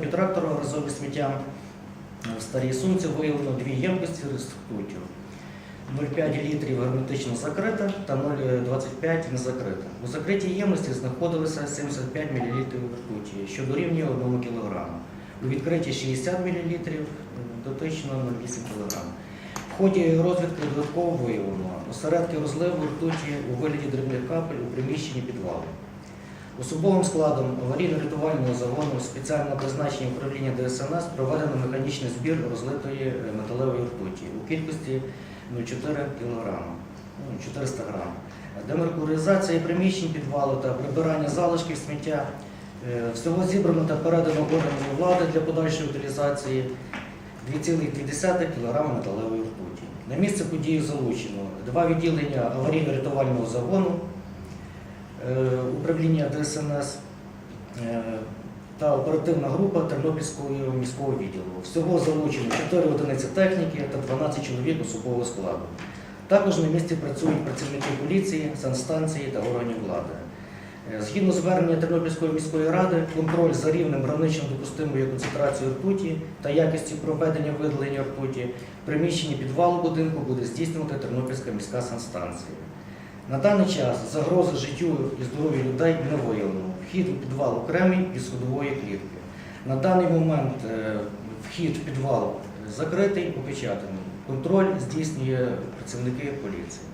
Під трактором разом із сміттям в старій сумці виявлено дві ємкості з ртуттю. 0,5 літрів герметично закрита та 0,25 не закрита. У закритій ємності знаходилося 75 мл ртуті, що дорівнює 1 кг. У відкритій 60 мл, дотично 0,8 кг. В ході розвідки додатково виявлено осередки розливу ртуті у вигляді дрібних капель у приміщенні підвалу. Особовим складом аварійно-рятувального загону спеціального призначення управління ДСНС проведено механічний збір розлитої металевої ртуті у кількості 0,4 кг, 400 г. Демеркуризація приміщень підвалу та прибирання залишків сміття. Е, Всього зібрано та передано органам влади для подальшої утилізації 2,2 кг металевої ртуті. На місце події залучено два відділення аварійно-рятувального загону управління ДСНС е, та оперативна група Тернопільського міського відділу. Всього залучено 4 одиниці техніки та 12 чоловік особового складу. Також на місці працюють працівники поліції, санстанції та органів влади. Е, Згідно звернення Тернопільської міської ради, контроль за рівнем гранично допустимої концентрації ртуті та якістю проведення видалення ртуті в підвалу будинку буде здійснювати Тернопільська міська санстанція. На даний час загрози життю і здоров'ю людей не виявлено. Вхід у підвал окремий від сходової клітки. На даний момент е, вхід в підвал закритий, опечатаний. Контроль здійснює працівники поліції.